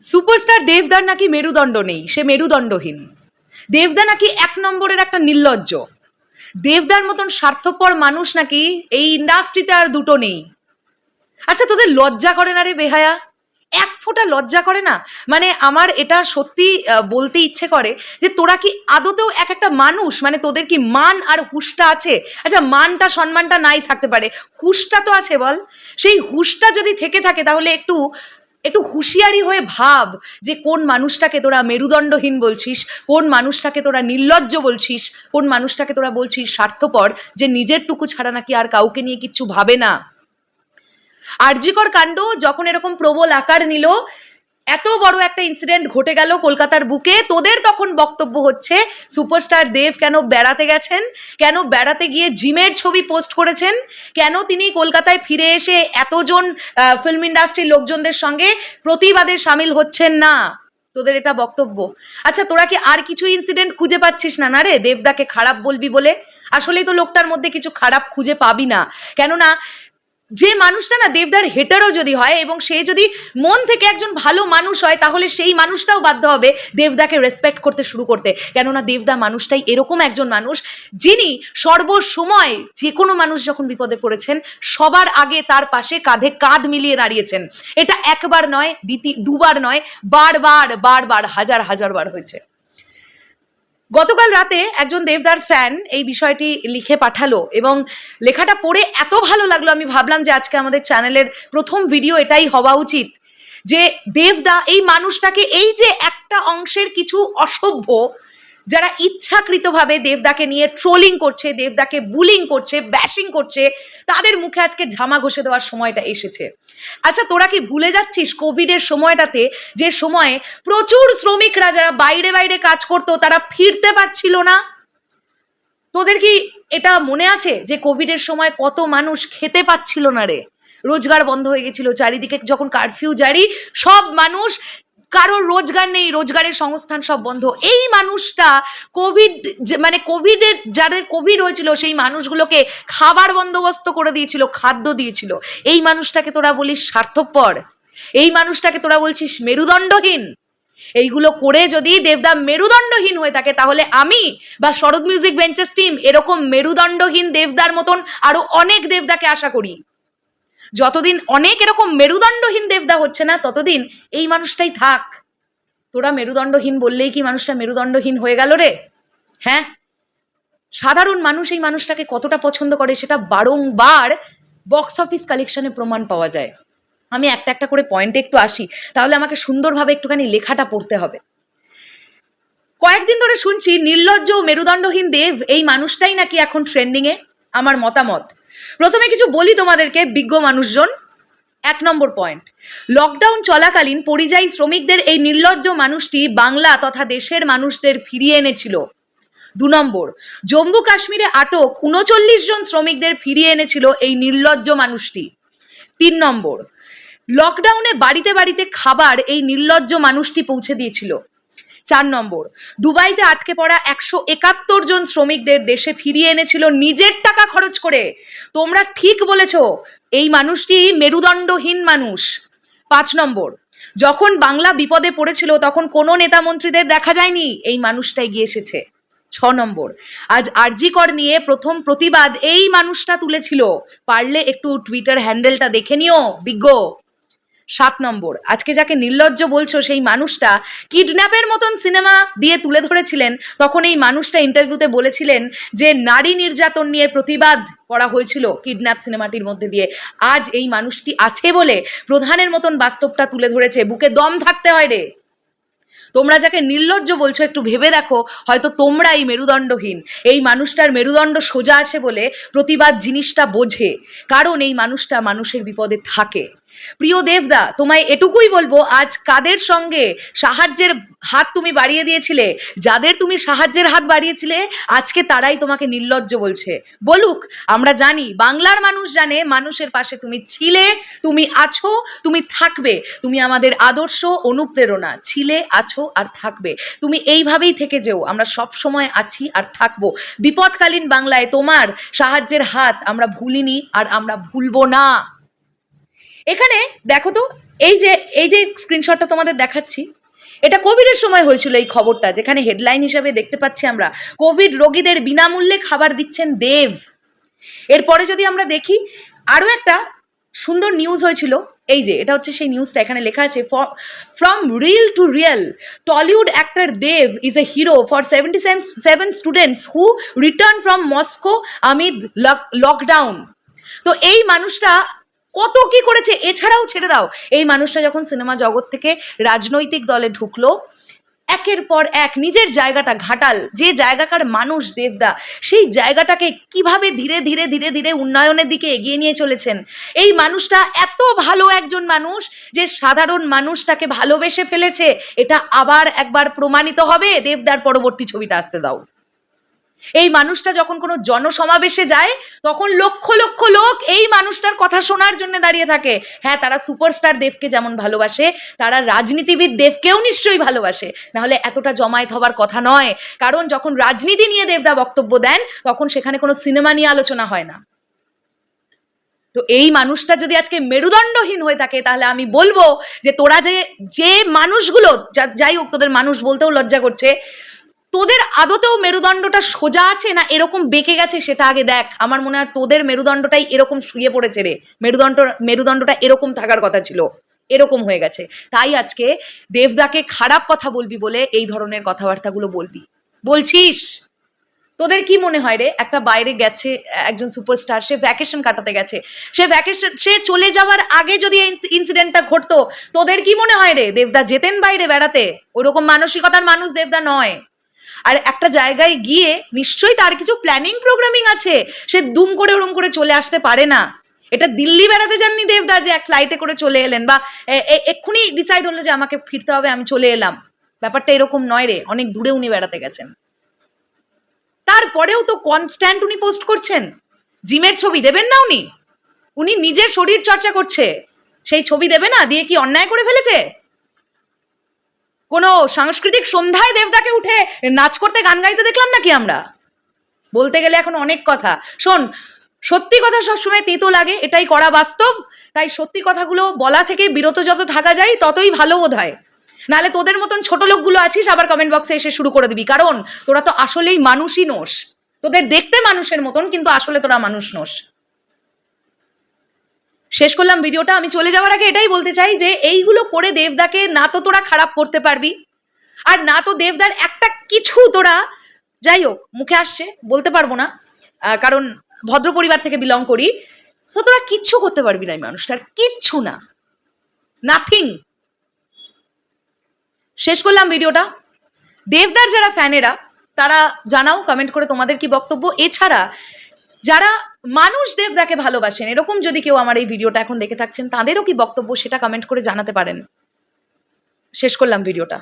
Superstar দেবদার নাকি মেরুদণ্ড নেই? সে মেরুদণ্ডহীন। দেবদা নাকি এক নম্বরের একটা নির্লজ্জ। দেবদার মতন স্বার্থপর মানুষ নাকি এই ইন্ডাস্ট্রিতে আর দুটো নেই। আচ্ছা তোদের লজ্জা করে না রে বেহায়া? এক ফোঁটা লজ্জা করে না? মানে আমার এটা সত্যি বলতে ইচ্ছে করে যে তোরা কি আদতেও এক একটা মানুষ মানে তোদের কি মান আর হুশটা আছে? আচ্ছা মানটা, সম্মানটা নাই থাকতে পারে। হুশটা তো আছে বল। সেই হুশটা যদি থেকে থাকে তাহলে একটু একটু হুঁশিয়ারি হয়ে ভাব যে কোন মানুষটাকে তোরা মেরুদণ্ডহীন বলছিস, কোন মানুষটাকে তোরা নির্লজ্জ বলছিস, কোন মানুষটাকে তোরা বলছিস স্বার্থপর যে নিজের টুকু ছাড়া নাকি আর কাউকে নিয়ে কিচ্ছু ভাবে না। আরজিকর কাণ্ড যখন এরকম প্রবল আকার নিল এত বড় একটা ইনসিডেন্ট ঘটে গেল কলকাতার বুকে। তোদের তখন বক্তব্য হচ্ছে সুপারস্টার দেব কেন বেড়াতে গেছেন? কেন বেড়াতে গিয়ে জিমের ছবি পোস্ট করেছেন? কেন তিনি কলকাতায় ফিরে এসে এতজন ফিল্ম ইন্ডাস্ট্রির লোকজনদের সঙ্গে প্রতিবাদে সামিল হচ্ছেন না? তোদের এটা বক্তব্য। আচ্ছা তোরা কি আর কিছু ইনসিডেন্ট খুঁজে পাচ্ছিস না? না রে, দেবদাকে খারাপ বলবি বলে? আসলেই তো লোকটার মধ্যে কিছু খারাপ খুঁজে পাবি না। কেননা যে মানুষটা না দেবদার হেটারও যদি হয় এবং সে যদি মন থেকে একজন ভালো মানুষ হয়, তাহলে সেই মানুষটাও বাধ্য হবে দেবদাকে রেসপেক্ট করতে শুরু করতে। কেননা দেবদা মানুষটাই এরকম একজন মানুষ যিনি সর্বসময় যে কোনো মানুষ যখন বিপদে পড়েছেন, সবার আগে তার পাশে কাঁধে কাঁধ মিলিয়ে দাঁড়িয়েছেন। এটা একবার নয়, দ্বিতীয়, দুবার নয়, বারবার বারবার, হাজার হাজার বার হয়েছে। গতকাল রাতে একজন দেবদার ফ্যান এই বিষয়টি লিখে পাঠালো এবং লেখাটা পড়ে এত ভালো লাগল, আমি ভাবলাম যে আজকে আমাদের চ্যানেলের প্রথম ভিডিও এটাই হওয়া উচিত। যে দেবদা, এই মানুষটাকে এই যে একটা অংশের কিছু অসভ্য যারা ইচ্ছাকৃতভাবে দেবদাকে নিয়ে ট্রোলিং করছে, দেবদাকে বুলিং করছে ব্যাশিং করছে, তাদের মুখে আজকে ঝামা ঘষে দেওয়ার সময়টা এসেছে। আচ্ছা তোরা কি ভুলে যাচ্ছিস কোভিডের সময়টাতে যে সময়ে প্রচুর শ্রমিকরা যারা বাইরে বাইরে কাজ করতো, তারা ফিরতে পারছিল না? তোদের কি এটা মনে আছে যে কোভিডের সময় কত মানুষ খেতে পাচ্ছিল না রে? রোজগার বন্ধ হয়ে গেছিল, চারিদিকে যখন কারফিউ জারি, সব মানুষ কারোর রোজগার নেই, রোজগারের সংস্থান সব বন্ধ। এই মানুষটা কোভিড মানে কোভিডের যাদের কোভিড হয়েছিল, সেই মানুষগুলোকে খাবার বন্দোবস্ত করে দিয়েছিল, খাদ্য দিয়েছিল। এই মানুষটাকে তোরা বলিস স্বার্থপর। এই মানুষটাকে তোরা বলছিস মেরুদণ্ডহীন। এইগুলো করে যদি দেবদা মেরুদণ্ডহীন হয়ে থাকে, তাহলে আমি বা শরৎ মিউজিক বেঞ্চেস টিম এরকম মেরুদণ্ডহীন দেবদার মতন আরও অনেক দেবদাকে আশা করি। যতদিন অনেক এরকম মেরুদণ্ডহীন দেবদা হচ্ছে না, ততদিন এই মানুষটাই থাক। তোরা মেরুদণ্ডহীন বললেই কি মানুষটা মেরুদণ্ডহীন হয়ে গেল রে? হ্যাঁ? সাধারণ মানুষ এই মানুষটাকে কতটা পছন্দ করে সেটা বারংবার বক্স অফিস কালেকশনে প্রমাণ পাওয়া যায়। আমি একটা একটা করে পয়েন্টে একটু আসি, তাহলে আমাকে সুন্দরভাবে একটুখানি লেখাটা পড়তে হবে। কয়েকদিন ধরে শুনছি, নির্লজ্জ মেরুদণ্ডহীন দেব এই মানুষটাই নাকি এখন ট্রেন্ডিংয়ে আমার মতামত। প্রথমে কিছু বলি তোমাদেরকে, বিজ্ঞ মানুষজন। এক নম্বর পয়েন্ট লকডাউন চলাকালীন পরিযায়ী শ্রমিকদের এই নির্লজ্জ মানুষটি বাংলা তথা দেশের মানুষদের ফিরিয়ে এনেছিল। দু নম্বর, জম্মু কাশ্মীরে আটক উনচল্লিশ জন শ্রমিকদের ফিরিয়ে এনেছিল এই নির্লজ্জ মানুষটি। তিন নম্বর লকডাউনে বাড়িতে বাড়িতে খাবার এই নির্লজ্জ মানুষটি পৌঁছে দিয়েছিল। চার নম্বর। দুবাইতে আটকে পড়া একশো একাত্তর জন শ্রমিকদের দেশে ফিরিয়ে এনেছিল নিজের টাকা খরচ করে। তোমরা ঠিক বলেছ, এই মানুষটি মেরুদণ্ডহীন মানুষ। পাঁচ নম্বর, যখন বাংলা বিপদে পড়েছিল তখন কোনো নেতা মন্ত্রীদের দেখা যায়নি, এই মানুষটাই গিয়ে এসেছে। ছ নম্বর, আজ আরজিকর নিয়ে প্রথম প্রতিবাদ এই মানুষটা তুলেছিল। পারলে একটু টুইটার হ্যান্ডেলটা দেখে নিও, বিজ্ঞ। সাত নম্বর। আজকে যাকে নির্লজ্জ বলছো, সেই মানুষটা কিডন্যাপের মতন সিনেমা দিয়ে তুলে ধরেছিলেন। তখন এই মানুষটা ইন্টারভিউতে বলেছিলেন যে, নারী নির্যাতন নিয়ে প্রতিবাদ করা হয়েছিল কিডন্যাপ সিনেমাটির মধ্যে দিয়ে। আজ এই মানুষটি আছে বলে প্রধানের মতন বাস্তবটা তুলে ধরেছে। বুকে দম থাকতে হয় রে। তোমরা যাকে নির্লজ্জ বলছো, একটু ভেবে দেখো, হয়তো তোমরাই মেরুদণ্ডহীন। এই মানুষটার মেরুদণ্ড সোজা আছে বলে প্রতিবাদ জিনিসটা বোঝে। কারণ এই মানুষটা মানুষের বিপদে থাকে। প্রিয় দেবদা, তোমায় এটুকুই বলব, আজ কাদের সঙ্গে সাহায্যের হাত তুমি বাড়িয়ে দিয়েছিলে? যাদের তুমি সাহায্যের হাত বাড়িয়েছিলে, আজকে তারাই তোমাকে নির্লজ্জ বলছে। বলুক, আমরা জানি, বাংলার মানুষ জানে, মানুষের পাশে তুমি ছিলে, তুমি আছো, তুমি থাকবে। তুমি আমাদের আদর্শ অনুপ্রেরণা। ছিলে, আছো আর থাকবে। তুমি এইভাবেই থেকে যেও। আমরা সব সময় আছি আর থাকব। বিপদকালীন বাংলায় তোমার সাহায্যের হাত আমরা ভুলিনি আর আমরা ভুলবো না। এখানে দেখো তো, এই যে এই যে স্ক্রিনশটটা তোমাদের দেখাচ্ছি, এটা কোভিডের সময় হয়েছিল এই খবরটা, যেখানে হেডলাইন হিসাবে দেখতে পাচ্ছি আমরা কোভিড রোগীদের বিনামূল্যে খাবার দিচ্ছেন দেব। এরপরে যদি আমরা দেখি, আরও একটা সুন্দর নিউজ হয়েছিল, এই যে, এটা হচ্ছে সেই নিউজটা এখানে লেখা আছে from reel to real Tollywood actor Dev is a hero for seventy seven students who return from Moscow amid lockdown তো এই মানুষটা কত কি করেছে এছাড়াও ছেড়ে দাও। এই মানুষটা যখন সিনেমা জগৎ থেকে রাজনৈতিক দলে ঢুকলো, একের পর এক নিজের জায়গাটা ঘাটাল, যে জায়গাকার মানুষ দেবদা, সেই জায়গাটাকে কীভাবে ধীরে ধীরে ধীরে ধীরে উন্নয়নের দিকে এগিয়ে নিয়ে চলেছেন। এই মানুষটা এত ভালো একজন মানুষ যে সাধারণ মানুষটাকে ভালোবেসে ফেলেছে। এটা আবার একবার প্রমাণিত হবে। দেবদার পরবর্তী ছবিটা আসতে দাও। এই মানুষটা যখন কোনো জনসমাবেশে যায়, তখন লক্ষ লক্ষ লোক এই মানুষটার কথা শোনার জন্য দাঁড়িয়ে থাকে। হ্যাঁ তারা সুপারস্টার দেবকে যেমন ভালোবাসে, তারা রাজনীতিবিদ দেবকেও নিশ্চয়ই ভালোবাসে। নাহলে এতটা জমায়েত হবার কথা নয়। কারণ যখন রাজনীতি নিয়ে দেবদা বক্তব্য দেন, তখন সেখানে কোনো সিনেমা নিয়ে আলোচনা হয় না। তো এই মানুষটা যদি আজকে মেরুদণ্ডহীন হয়ে থাকে, তাহলে আমি বলব যে তোরা যে যে মানুষগুলো যাই হোক তোদের মানুষ বলতেও লজ্জা করছে তোদের আদতেও মেরুদণ্ডটা সোজা আছে না এরকম বেঁকে গেছে সেটা আগে দেখ? আমার মনে হয় তোদের মেরুদণ্ডটাই এরকম শুয়ে পড়েছে রে। মেরুদণ্ড, মেরুদণ্ডটা এরকম থাকার কথা ছিল। এরকম হয়ে গেছে। তাই আজকে দেবদাকে খারাপ কথা বলবি বলে এই ধরনের কথাবার্তাগুলো বলবি। বলছিস? তোদের কি মনে হয় রে? একটা বাইরে গেছে, একজন সুপারস্টার, সে ভ্যাকেশন কাটাতে গেছে। সে ভ্যাকেশন সে চলে যাওয়ার আগে যদি ইনসিডেন্টটা ঘটতো, তোদের কি মনে হয় রে? দেবদা যেতেন বাইরে বেড়াতে? ওরকম মানসিকতার মানুষ দেবদা নয়। আর একটা জায়গায় গিয়ে নিশ্চয়ই তার কিছু প্ল্যানিং প্রোগ্রামিং আছে। সে দুম করে ওরম করে চলে আসতে পারে না। এটা দিল্লি বেড়াতে যাননি দেবদা যে এক ফ্লাইটে করে চলে এলেন বা এক্ষুনি ডিসাইড হলো যে আমাকে ফিরতে হবে, আমি চলে এলাম। ব্যাপারটা এরকম নয় রে, অনেক দূরে উনি বেড়াতে গেছেন। তারপরেও তো কনস্ট্যান্ট উনি পোস্ট করছেন। জিমের ছবি দেবেন না উনি? উনি নিজের শরীর চর্চা করছে। সেই ছবি দেবে না? দিয়ে কি অন্যায় করে ফেলেছে? কোনো সাংস্কৃতিক সন্ধ্যায় দেবদাকে উঠে নাচ করতে গান গাইতে দেখলাম নাকি আমরা? বলতে গেলে এখন অনেক কথা। শোন, সত্যি কথা সবসময় তেতো লাগে, এটাই করা বাস্তব। তাই সত্যি কথাগুলো বলা থেকে বিরত যত থাকা যায়, ততই ভালো বোধ হয় নাহলে তোদের মতন ছোট লোকগুলো আছিস, আবার কমেন্ট বক্সে এসে শুরু করে দিবি। কারণ তোরা তো আসলেই মানুষই নোস তোদের দেখতে মানুষের মতন, কিন্তু আসলে তোরা মানুষ নোস শেষ করলাম ভিডিওটা। আমি চলে যাওয়ার আগে এটাই বলতে চাই যে, এইগুলো করে দেবদাকে না তো তোরা খারাপ করতে পারবি, আর না তো দেবদার একটা কিছু তোরা, যাই হোক, মুখে আসছে, বলতে পারব না কারণ ভদ্র পরিবার থেকে বিলং করি। সো তোরা কিচ্ছু করতে পারবি না এই মানুষটার, কিচ্ছু না। নাথিং শেষ করলাম ভিডিওটা। দেবদার যারা ফ্যানেরা, তারা জানাও কমেন্ট করে তোমাদের কি বক্তব্য। এছাড়া, যারা মানুষ দেবদাকে ভালোবাসেন। এরকম যদি কেউ আমার এই ভিডিওটা এখন দেখে থাকছেন, তাদেরও কি বক্তব্য সেটা কমেন্ট করে জানাতে পারেন? শেষ করলাম ভিডিওটা।